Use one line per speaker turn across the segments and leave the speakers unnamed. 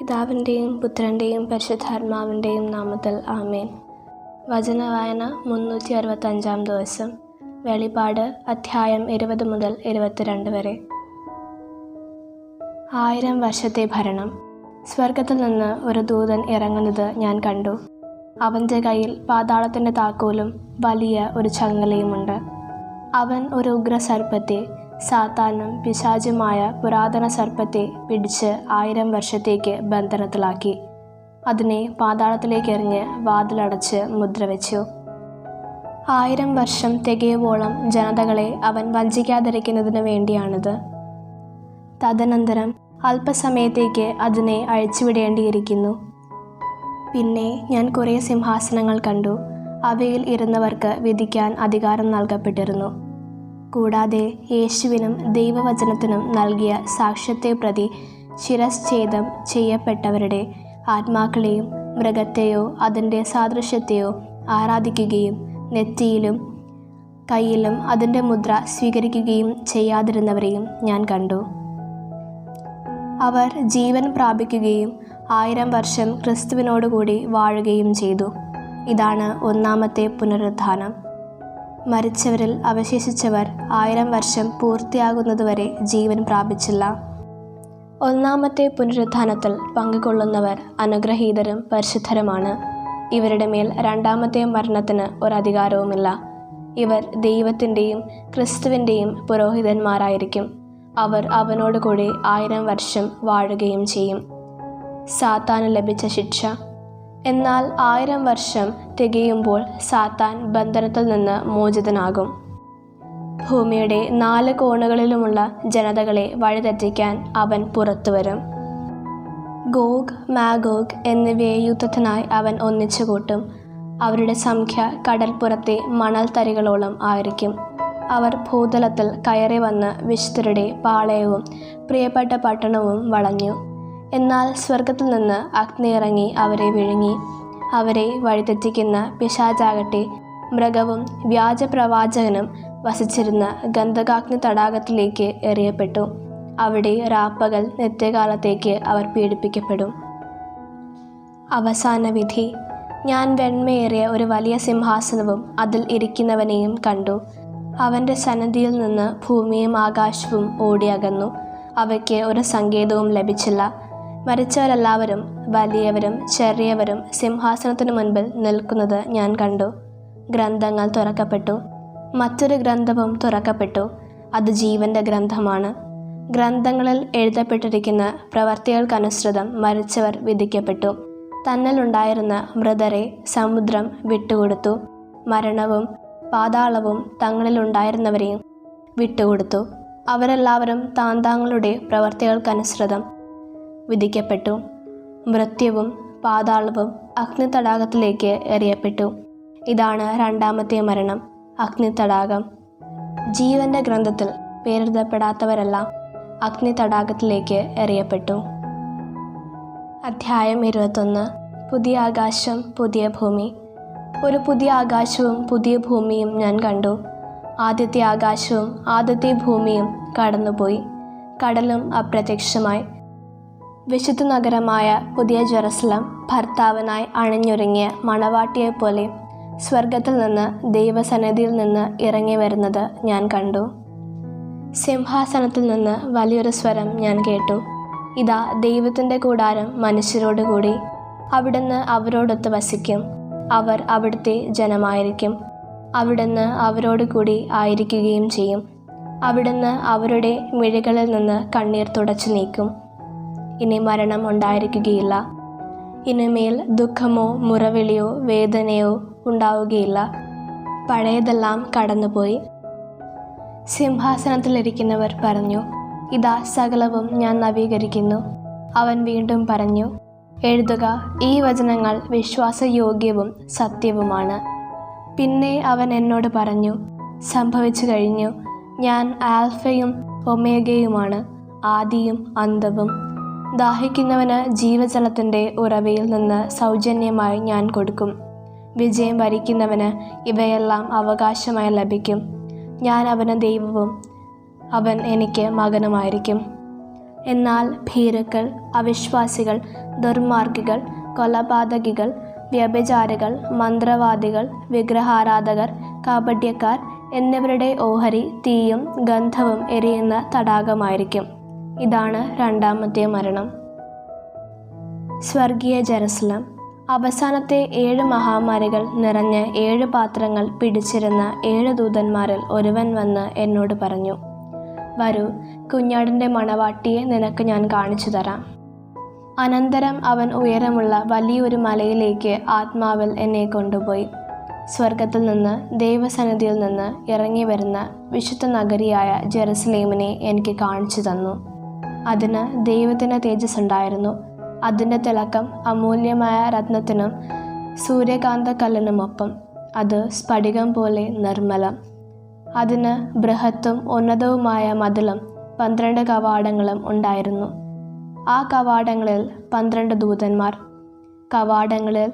പിതാവിന്റെയും പുത്രന്റെയും പരിശുദ്ധാത്മാവിന്റെയും നാമത്തിൽ ആമേൻ. വചനവായന മുന്നൂറ്റി അറുപത്തഞ്ചാം ദിവസം. വെളിപാട് അധ്യായം ഇരുപത് മുതൽ ഇരുപത്തിരണ്ട് വരെ. ആയിരം വർഷത്തെ ഭരണം. സ്വർഗത്തിൽ നിന്ന് ഒരു ദൂതൻ ഇറങ്ങുന്നത് ഞാൻ കണ്ടു. അവന്റെ കയ്യിൽ പാതാളത്തിന്റെ താക്കോലും വലിയ ഒരു ചങ്ങലയുമുണ്ട്. അവൻ ഒരു ഉഗ്രസർപ്പത്തെ സാത്താനും പിശാചുമായ പുരാതന സർപ്പത്തെ പിടിച്ച് ആയിരം വർഷത്തേക്ക് ബന്ധനത്തിലാക്കി. അതിനെ പാതാളത്തിലേക്ക് എറിഞ്ഞ് വാതിലടച്ച് മുദ്ര വെച്ചു. ആയിരം വർഷം തികയുവോളം ജനതകളെ അവൻ വഞ്ചിക്കാതിരിക്കുന്നതിന് വേണ്ടിയാണിത്. തദനന്തരം അല്പസമയത്തേക്ക് അതിനെ അഴിച്ചുവിടേണ്ടിയിരിക്കുന്നു. പിന്നെ ഞാൻ കുറേ സിംഹാസനങ്ങൾ കണ്ടു. അവയിൽ ഇരുന്നവർക്ക് വിധിക്കാൻ അധികാരം നൽകപ്പെട്ടിരുന്നു. കൂടാതെ യേശുവിനും ദൈവവചനത്തിനും നൽകിയ സാക്ഷ്യത്തെ പ്രതി ശിരശ്ഛേദം ചെയ്യപ്പെട്ടവരുടെ ആത്മാക്കളെയും മൃഗത്തെയോ അതിന്റെ സാദൃശ്യത്തെയോ ആരാധിക്കുകയും നെറ്റിയിലും കയ്യിലും അതിന്റെ മുദ്ര സ്വീകരിക്കുകയും ചെയ്യാതിരുന്നവരെയും ഞാൻ കണ്ടു. അവർ ജീവൻ പ്രാപിക്കുകയും ആയിരം വർഷം ക്രിസ്തുവിനോടുകൂടി വാഴുകയും ചെയ്തു. ഇതാണ് ഒന്നാമത്തെ പുനരുത്ഥാനം മരിച്ചവരിൽ അവശേഷിച്ചവർ ആയിരം വർഷം പൂർത്തിയാകുന്നതുവരെ ജീവൻ പ്രാപിച്ചില്ല. ഒന്നാമത്തെ പുനരുത്ഥാനത്തിൽ പങ്കുകൊള്ളുന്നവർ അനുഗ്രഹീതരും പരിശുദ്ധരുമാണ്. ഇവരുടെ മേൽ രണ്ടാമത്തെ മരണത്തിന് ഒരധികാരവുമില്ല ഇവർ ദൈവത്തിന്റെയും ക്രിസ്തുവിന്റെയും പുരോഹിതന്മാരായിരിക്കും. അവർ അവനോടുകൂടി ആയിരം വർഷം വാഴുകയും ചെയ്യും. സാത്താന് ലഭിച്ച ശിക്ഷ എന്നാൽ ആയിരം വർഷം തികയുമ്പോൾ സാത്താൻ ബന്ധനത്തിൽ നിന്ന് മോചിതനാകും. ഭൂമിയുടെ നാല് കോണുകളിലുമുള്ള ജനതകളെ വഴിതെറ്റിക്കാൻ അവൻ പുറത്തു വരും. ഗോഗ് മാഗോഗ് എന്നിവയെ യുദ്ധത്തിനായി അവൻ ഒന്നിച്ചു കൂട്ടും. അവരുടെ സംഖ്യ കടൽപ്പുറത്തെ മണൽ തരികളോളം ആയിരിക്കും. അവർ ഭൂതലത്തിൽ കയറി വന്ന് വിശുദ്ധരുടെ പാളയവും പ്രിയപ്പെട്ട പട്ടണവും വളഞ്ഞു. എന്നാൽ സ്വർഗത്തിൽ നിന്ന് അഗ്നി ഇറങ്ങി അവരെ വിഴുങ്ങി. അവരെ വഴിതെറ്റിക്കുന്ന പിശാചാകട്ടെ മൃഗവും വ്യാജപ്രവാചകനും വസിച്ചിരുന്ന ഗന്ധകാഗ്നി തടാകത്തിലേക്ക് എറിയപ്പെട്ടു. അവിടെ രാപ്പകൽ നിത്യകാലത്തേക്ക് അവർ പീഡിപ്പിക്കപ്പെടും. അവസാന വിധി. ഞാൻ വെണ്മയേറിയ ഒരു വലിയ സിംഹാസനവും അതിൽ ഇരിക്കുന്നവനെയും കണ്ടു. അവന്റെ സന്നദ്ധിയിൽ നിന്ന് ഭൂമിയും ആകാശവും ഓടിയകന്നു. അവയ്ക്ക് ഒരു സങ്കേതവും ലഭിച്ചില്ല. മരിച്ചവരെല്ലാവരും വലിയവരും ചെറിയവരും സിംഹാസനത്തിനു മുൻപിൽ നിൽക്കുന്നത് ഞാൻ കണ്ടു. ഗ്രന്ഥങ്ങൾ തുറക്കപ്പെട്ടു. മറ്റൊരു ഗ്രന്ഥവും തുറക്കപ്പെട്ടു. അത് ജീവന്റെ ഗ്രന്ഥമാണ്. ഗ്രന്ഥങ്ങളിൽ എഴുതപ്പെട്ടിരിക്കുന്ന പ്രവർത്തികൾക്കനുസൃതം മരിച്ചവർ വിധിക്കപ്പെട്ടു. തന്നിലുണ്ടായിരുന്ന മൃതരെ സമുദ്രം വിട്ടുകൊടുത്തു. മരണവും പാതാളവും തങ്ങളിലുണ്ടായിരുന്നവരെയും വിട്ടുകൊടുത്തു. അവരെല്ലാവരും താന്താങ്ങളുടെ പ്രവർത്തികൾക്കനുസൃതം വിധിക്കപ്പെട്ടു. മൃത്യുവും പാതാളവും അഗ്നി തടാകത്തിലേക്ക് എറിയപ്പെട്ടു. ഇതാണ് രണ്ടാമത്തെ മരണം അഗ്നി തടാകം ജീവന്റെ ഗ്രന്ഥത്തിൽ പേരെഴുതപ്പെടാത്തവരെല്ലാം അഗ്നി തടാകത്തിലേക്ക് എറിയപ്പെട്ടു. അധ്യായം ഇരുപത്തൊന്ന്. പുതിയ ആകാശം പുതിയ ഭൂമി. ഒരു പുതിയ ആകാശവും പുതിയ ഭൂമിയും ഞാൻ കണ്ടു. ആദ്യത്തെ ആകാശവും ആദ്യത്തെ ഭൂമിയും കടന്നുപോയി. കടലും അപ്രത്യക്ഷമായി. വിശുദ്ധ നഗരമായ പുതിയ ജെറുസലം ഭർത്താവിനായി അണിഞ്ഞൊരുങ്ങിയ മണവാട്ടിയെപ്പോലെ സ്വർഗത്തിൽ നിന്ന് ദൈവസന്നിധിയിൽ നിന്ന് ഇറങ്ങി വരുന്നത് ഞാൻ കണ്ടു. സിംഹാസനത്തിൽ നിന്ന് വലിയൊരു സ്വരം ഞാൻ കേട്ടു. ഇതാ ദൈവത്തിന്റെ കൂടാരം മനുഷ്യരോട് കൂടി. അവിടുന്ന് അവരോടൊത്ത് വസിക്കും. അവർ അവിടുത്തെ ജനമായിരിക്കും. അവിടുന്ന് അവരോട് കൂടി ആയിരിക്കുകയും ചെയ്യും. അവിടുന്ന് അവരുടെ മിഴികളിൽ നിന്ന് കണ്ണീർ തുടച്ചു നീക്കും. ഇനി മരണം ഉണ്ടായിരിക്കുകയില്ല. ഇനിമേൽ ദുഃഖമോ മുറവിളിയോ വേദനയോ ഉണ്ടാവുകയില്ല. പഴയതെല്ലാം കടന്നുപോയി. സിംഹാസനത്തിലിരിക്കുന്നവർ പറഞ്ഞു ഇതാ സകലവും ഞാൻ നവീകരിക്കുന്നു. അവൻ വീണ്ടും പറഞ്ഞു എഴുതുക ഈ വചനങ്ങൾ വിശ്വാസയോഗ്യവും സത്യവുമാണ്. പിന്നെ അവൻ എന്നോട് പറഞ്ഞു സംഭവിച്ചു കഴിഞ്ഞു. ഞാൻ ആൽഫയും ഒമേഗയുമാണ് ആദിയും അന്തവും ദാഹിക്കുന്നവന് ജീവജലത്തിന്റെ ഉറവയിൽ നിന്ന് സൗജന്യമായി ഞാൻ കൊടുക്കും. വിജയം വരിക്കുന്നവന് ഇവയെല്ലാം അവകാശമായി ലഭിക്കും. ഞാൻ അവന് ദൈവവും അവൻ എനിക്ക് മകനുമായിരിക്കും. എന്നാൽ ഭീരുക്കൾ അവിശ്വാസികൾ ദുർമാർഗികൾ കൊലപാതകികൾ വ്യഭിചാരികൾ മന്ത്രവാദികൾ വിഗ്രഹാരാധകർ കാപട്യക്കാർ എന്നിവരുടെ ഓഹരി തീയും ഗന്ധവും എരിയുന്ന തടാകമായിരിക്കും. ഇതാണ് രണ്ടാമത്തെ മരണം. സ്വർഗീയ ജെറുസലം. അവസാനത്തെ ഏഴ് മഹാമാരികൾ നിറഞ്ഞ ഏഴ് പാത്രങ്ങൾ പിടിച്ചിരുന്ന ഏഴ് ദൂതന്മാരിൽ ഒരുവൻ വന്ന് എന്നോട് പറഞ്ഞു വരൂ കുഞ്ഞാടിന്റെ മണവാട്ടിയെ നിനക്ക് ഞാൻ കാണിച്ചു തരാം. അനന്തരം അവൻ ഉയരമുള്ള വലിയൊരു മലയിലേക്ക് ആത്മാവിൽ എന്നെ കൊണ്ടുപോയി. സ്വർഗത്തിൽ നിന്ന് ദൈവസന്നിധിയിൽ നിന്ന് ഇറങ്ങി വരുന്ന വിശുദ്ധ നഗരിയായ ജെറുസലേമിനെ എനിക്ക് കാണിച്ചു തന്നു. അതിന് ദൈവത്തിന് തേജസ് ഉണ്ടായിരുന്നു അതിന്റെ തിളക്കം അമൂല്യമായ രത്നത്തിനും സൂര്യകാന്തക്കല്ലിനുമൊപ്പം. അത് സ്ഫടികം പോലെ നിർമ്മലം. അതിന് ബൃഹത്തും ഉന്നതവുമായ മതിലും പന്ത്രണ്ട് കവാടങ്ങളും ഉണ്ടായിരുന്നു. ആ കവാടങ്ങളിൽ പന്ത്രണ്ട് ദൂതന്മാർ. കവാടങ്ങളിൽ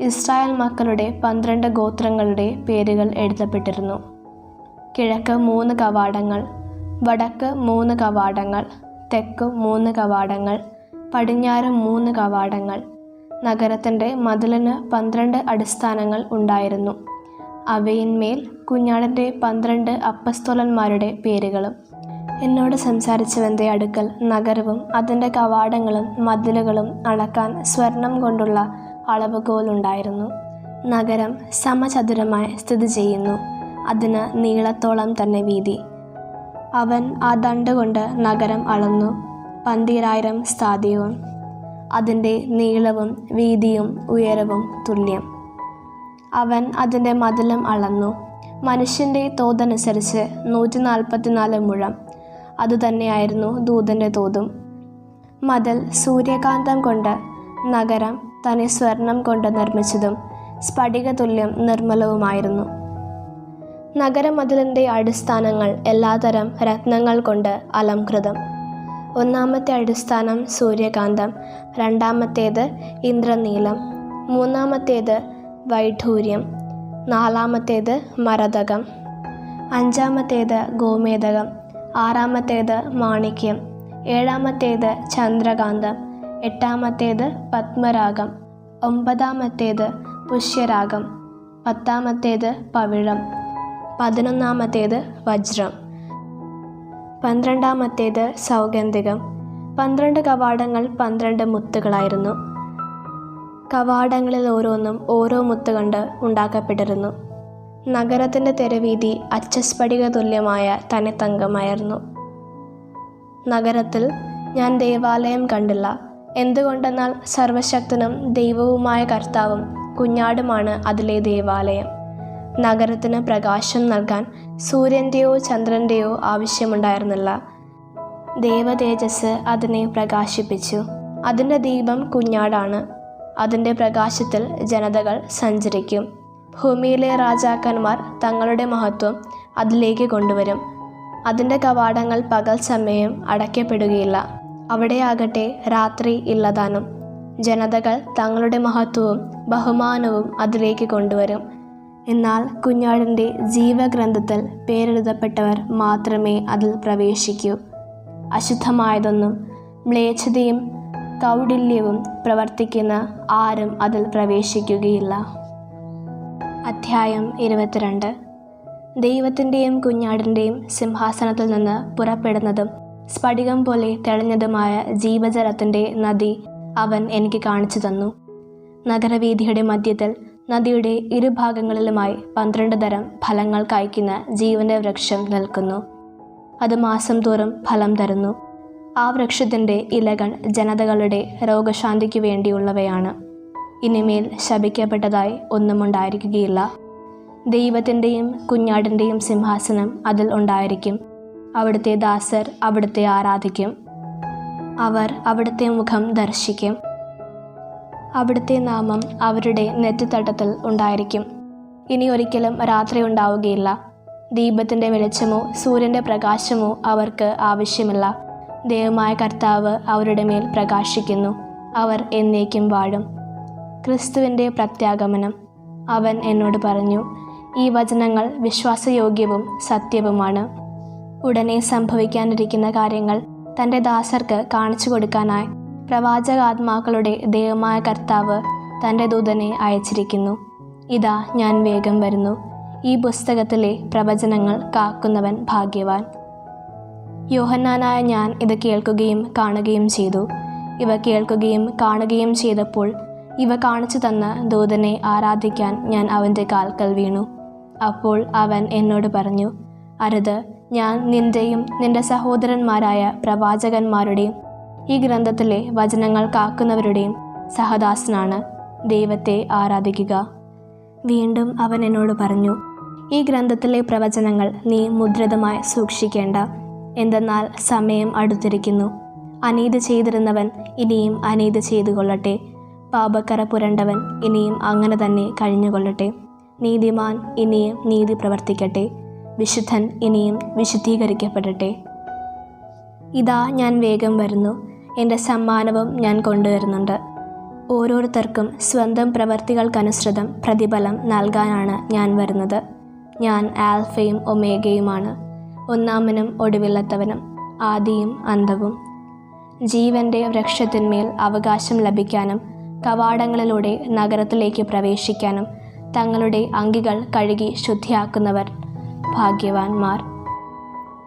ഇസ്രായേൽ മക്കളുടെ പന്ത്രണ്ട് ഗോത്രങ്ങളുടെ പേരുകൾ എഴുതപ്പെട്ടിരുന്നു. കിഴക്ക് മൂന്ന് കവാടങ്ങൾ വടക്ക് മൂന്ന് കവാടങ്ങൾ തെക്ക് മൂന്ന് കവാടങ്ങൾ പടിഞ്ഞാറ് മൂന്ന് കവാടങ്ങൾ. നഗരത്തിന്റെ മതിലിന് പന്ത്രണ്ട് അടിസ്ഥാനങ്ങൾ ഉണ്ടായിരുന്നു. അവയിന്മേൽ കുഞ്ഞാടന്റെ പന്ത്രണ്ട് അപ്പസ്തോലന്മാരുടെ പേരുകളും. എന്നോട് സംസാരിച്ചവന്റെ അടുക്കൽ നഗരവും അതിന്റെ കവാടങ്ങളും മതിലുകളും അളക്കാൻ സ്വർണം കൊണ്ടുള്ള അളവുകോലുണ്ടായിരുന്നു. നഗരം സമചതുരമായി സ്ഥിതി ചെയ്യുന്നു. അതിന് നീളത്തോളം തന്നെ വീതി. അവൻ ആ ദണ്ട് കൊണ്ട് നഗരം അളന്നു. പന്തിരായിരം സ്ഥാതിയവും അതിന്റെ നീളവും വീതിയും ഉയരവും തുല്യം. അവൻ അതിന്റെ മതിലും അളന്നു. മനുഷ്യന്റെ തോതനുസരിച്ച് നൂറ്റി നാൽപ്പത്തിനാല് മുഴം അതുതന്നെയായിരുന്നു ദൂതന്റെ തോതും. മതിൽ സൂര്യകാന്തം കൊണ്ട് നഗരം തനി സ്വർണം കൊണ്ട് നിർമ്മിച്ചതും സ്ഫടിക തുല്യം നിർമ്മലവുമായിരുന്നു. നഗരമതിലിന്റെ അടിസ്ഥാനങ്ങൾ എല്ലാതരം രത്നങ്ങൾ കൊണ്ട് അലംകൃതം. ഒന്നാമത്തെ അടിസ്ഥാനം സൂര്യകാന്തം രണ്ടാമത്തേത് ഇന്ദ്രനീലം മൂന്നാമത്തേത് വൈഢൂര്യം നാലാമത്തേത് മരതകം അഞ്ചാമത്തേത് ഗോമേതകം ആറാമത്തേത് മാണിക്യം ഏഴാമത്തേത് ചന്ദ്രകാന്തം എട്ടാമത്തേത് പത്മരാഗം ഒമ്പതാമത്തേത് പുഷ്യരാഗം പത്താമത്തേത് പവിഴം. പതിനൊന്നാമത്തേത് വജ്രം. പന്ത്രണ്ടാമത്തേത് സൗഗന്ധികം. പന്ത്രണ്ട് കവാടങ്ങൾ പന്ത്രണ്ട് മുത്തുകളായിരുന്നു. കവാടങ്ങളിൽ ഓരോന്നും ഓരോ മുത്ത് കണ്ട് ഉണ്ടാക്കപ്പെട്ടിരുന്നു. നഗരത്തിന്റെ തെരുവീതി അച്ചസ്ഫടിക തുല്യമായ തനിത്തങ്കമായിരുന്നു. നഗരത്തിൽ ഞാൻ ദേവാലയം കണ്ടില്ല. എന്തുകൊണ്ടെന്നാൽ സർവശക്തനും ദൈവവുമായ കർത്താവും കുഞ്ഞാടുമാണ് അതിലെ ദേവാലയം. നഗരത്തിന് പ്രകാശം നൽകാൻ സൂര്യന്റെയോ ചന്ദ്രന്റെയോ ആവശ്യമുണ്ടായിരുന്നില്ല. ദേവതേജസ് അതിനെ പ്രകാശിപ്പിച്ചു. അതിന്റെ ദീപം കുഞ്ഞാടാണ്. അതിന്റെ പ്രകാശത്തിൽ ജനതകൾ സഞ്ചരിക്കും. ഭൂമിയിലെ രാജാക്കന്മാർ തങ്ങളുടെ മഹത്വം അതിലേക്ക് കൊണ്ടുവരും. അതിന്റെ കവാടങ്ങൾ പകൽ സമയം അടയ്ക്കപ്പെടുകയില്ല. അവിടെയാകട്ടെ രാത്രി ഇല്ലതാനും. ജനതകൾ തങ്ങളുടെ മഹത്വവും ബഹുമാനവും അതിലേക്ക് കൊണ്ടുവരും. എന്നാൽ കുഞ്ഞാടിന്റെ ജീവഗ്രന്ഥത്തിൽ പേരെഴുതപ്പെട്ടവർ മാത്രമേ അതിൽ പ്രവേശിക്കൂ. അശുദ്ധമായതൊന്നും മ്ലേച്ഛതയും കൗടില്യവും പ്രവർത്തിക്കുന്ന ആരും അതിൽ പ്രവേശിക്കുകയില്ല. അധ്യായം ഇരുപത്തിരണ്ട്. ദൈവത്തിന്റെയും കുഞ്ഞാടിന്റെയും സിംഹാസനത്തിൽ നിന്ന് പുറപ്പെടുന്നതും സ്ഫടികം പോലെ തെളിഞ്ഞതുമായ ജീവജലത്തിന്റെ നദി അവൻ എനിക്ക് കാണിച്ചു തന്നു. നഗരവീഥിയുടെ മധ്യത്തിൽ നദിയുടെ ഇരുഭാഗങ്ങളിലുമായി പന്ത്രണ്ട് തരം ഫലങ്ങൾ കായ്ക്കുന്ന ജീവന്റെ വൃക്ഷം നിൽക്കുന്നു. അത് മാസം തോറും ഫലം തരുന്നു. ആ വൃക്ഷത്തിന്റെ ഇലകൾ ജനതകളുടെ രോഗശാന്തിക്ക് വേണ്ടിയുള്ളവയാണ്. ഇനിമേൽ ശപിക്കപ്പെട്ടതായി ഒന്നും ഉണ്ടായിരിക്കുകയില്ല. ദൈവത്തിന്റെയും കുഞ്ഞാടിന്റെയും സിംഹാസനം അതിൽ ഉണ്ടായിരിക്കും. അവിടുത്തെ ദാസർ അവിടുത്തെ ആരാധിക്കും. അവർ അവിടുത്തെ മുഖം ദർശിക്കും. അവിടുത്തെ നാമം അവരുടെ നെറ്റിത്തട്ടത്തിൽ ഉണ്ടായിരിക്കും. ഇനി ഒരിക്കലും രാത്രി ഉണ്ടാവുകയില്ല. ദീപത്തിന്റെ വെളിച്ചമോ സൂര്യന്റെ പ്രകാശമോ അവർക്ക് ആവശ്യമില്ല. ദൈവമായ കർത്താവ് അവരുടെ മേൽ പ്രകാശിക്കുന്നു. അവർ എന്നേക്കും വാഴും. ക്രിസ്തുവിന്റെ പ്രത്യാഗമനം. അവൻ എന്നോട് പറഞ്ഞു ഈ വചനങ്ങൾ വിശ്വാസയോഗ്യവും സത്യവുമാണ്. ഉടനെ സംഭവിക്കാനിരിക്കുന്ന കാര്യങ്ങൾ തന്റെ ദാസർക്ക് കാണിച്ചു കൊടുക്കാനായി പ്രവാചകാത്മാക്കളുടെ ദൈവമായ കർത്താവ് തന്റെ ദൂതനെ അയച്ചിരിക്കുന്നു. ഇതാ ഞാൻ വേഗം വരുന്നു. ഈ പുസ്തകത്തിലെ പ്രവചനങ്ങൾ കാക്കുന്നവൻ ഭാഗ്യവാൻ. യോഹന്നാനായ ഞാൻ ഇത് കേൾക്കുകയും കാണുകയും ചെയ്തു. ഇവ കേൾക്കുകയും കാണുകയും ചെയ്തപ്പോൾ ഇവ കാണിച്ചു തന്ന ദൂതനെ ആരാധിക്കാൻ ഞാൻ അവന്റെ കാൽക്കൽ വീണു. അപ്പോൾ അവൻ എന്നോട് പറഞ്ഞു അരുത് ഞാൻ നിന്റെയും നിന്റെ സഹോദരന്മാരായ പ്രവാചകന്മാരുടെയും ഈ ഗ്രന്ഥത്തിലെ വചനങ്ങൾ കാക്കുന്നവരുടെയും സഹദാസനാണ് ദൈവത്തെ ആരാധിക്കുക. വീണ്ടും അവൻ എന്നോട് പറഞ്ഞു ഈ ഗ്രന്ഥത്തിലെ പ്രവചനങ്ങൾ നീ മുദ്രിതമായി സൂക്ഷിക്കേണ്ട. എന്തെന്നാൽ സമയം അടുത്തിരിക്കുന്നു. അനീതി ചെയ്തിരുന്നവൻ ഇനിയും അനീതി ചെയ്തു കൊള്ളട്ടെ പാപക്കര പുരണ്ടവൻ ഇനിയും അങ്ങനെ തന്നെ കഴിഞ്ഞുകൊള്ളട്ടെ. നീതിമാൻ ഇനിയും നീതി പ്രവർത്തിക്കട്ടെ. വിശുദ്ധൻ ഇനിയും വിശുദ്ധീകരിക്കപ്പെടട്ടെ. ഇതാ ഞാൻ വേഗം വരുന്നു. എന്റെ സമ്മാനവും ഞാൻ കൊണ്ടുവരുന്നുണ്ട്. ഓരോരുത്തർക്കും സ്വന്തം പ്രവർത്തികൾക്കനുസൃതം പ്രതിഫലം നൽകാനാണ് ഞാൻ വരുന്നത്. ഞാൻ ആൽഫയും ഒമേഗയുമാണ്. ഒന്നാമനും ഒടുവില്ലാത്തവനും ആദിയും അന്തവും ജീവന്റെ വൃക്ഷത്തിന്മേൽ അവകാശം ലഭിക്കാനും കവാടങ്ങളിലൂടെ നഗരത്തിലേക്ക് പ്രവേശിക്കാനും തങ്ങളുടെ അങ്കികൾ കഴുകി ശുദ്ധിയാക്കുന്നവർ ഭാഗ്യവാന്മാർ.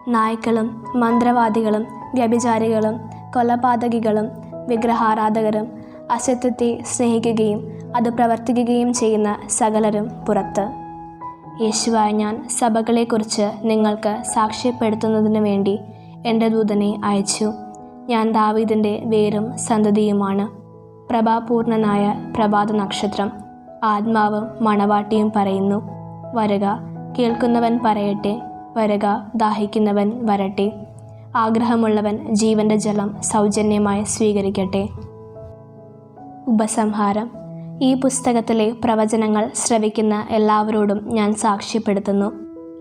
നായ്ക്കളും മന്ത്രവാദികളും വ്യഭിചാരികളും കൊലപാതകികളും വിഗ്രഹാരാധകരും അസത്യത്തെ സ്നേഹിക്കുകയും അത് പ്രവർത്തിക്കുകയും ചെയ്യുന്ന സകലരും പുറത്ത്. യേശുവായ ഞാൻ സഭകളെക്കുറിച്ച് നിങ്ങൾക്ക് സാക്ഷ്യപ്പെടുത്തുന്നതിന് വേണ്ടി എന്റെ ദൂതനെ അയച്ചു. ഞാൻ ദാവീദിന്റെ വേരും സന്തതിയുമാണ്. പ്രഭാപൂർണനായ പ്രഭാത നക്ഷത്രം. ആത്മാവും മണവാട്ടിയും പറയുന്നു വരുക കേൾക്കുന്നവൻ പറയട്ടെ വരുക ദാഹിക്കുന്നവൻ വരട്ടെ. ആഗ്രഹമുള്ളവൻ ജീവന്റെ ജലം സൗജന്യമായി സ്വീകരിക്കട്ടെ. ഉപസംഹാരം. ഈ പുസ്തകത്തിലെ പ്രവചനങ്ങൾ ശ്രവിക്കുന്ന എല്ലാവരോടും ഞാൻ സാക്ഷ്യപ്പെടുത്തുന്നു.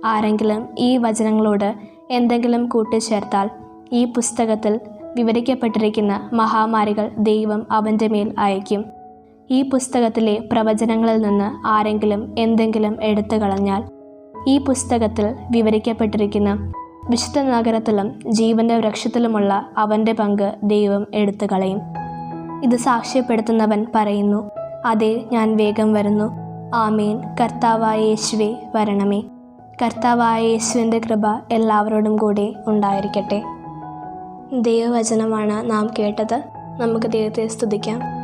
ആരെങ്കിലും ഈ വചനങ്ങളോട് എന്തെങ്കിലും കൂട്ടിച്ചേർത്താൽ ഈ പുസ്തകത്തിൽ വിവരിക്കപ്പെട്ടിരിക്കുന്ന മഹാമാരികൾ ദൈവം അവന്റെ മേൽ അയക്കും ഈ പുസ്തകത്തിലെ പ്രവചനങ്ങളിൽ നിന്ന് ആരെങ്കിലും എന്തെങ്കിലും എടുത്തു കളഞ്ഞാൽ ഈ പുസ്തകത്തിൽ വിവരിക്കപ്പെട്ടിരിക്കുന്ന വിശുദ്ധ നഗരത്തിലും ജീവന്റെ വൃക്ഷത്തിലുമുള്ള അവന്റെ പങ്ക് ദൈവം എടുത്തു കളയും. ഇത് സാക്ഷ്യപ്പെടുത്തുന്നവൻ പറയുന്നു അതെ ഞാൻ വേഗം വരുന്നു. ആമേൻ. കർത്താവായ യേശുവേ വരണമേ. കർത്താവായ യേശുവിന്റെ കൃപ എല്ലാവരോടും കൂടെ ഉണ്ടായിരിക്കട്ടെ. ദൈവവചനമാണ് നാം കേട്ടത്. നമുക്ക് ദൈവത്തെ സ്തുതിക്കാം.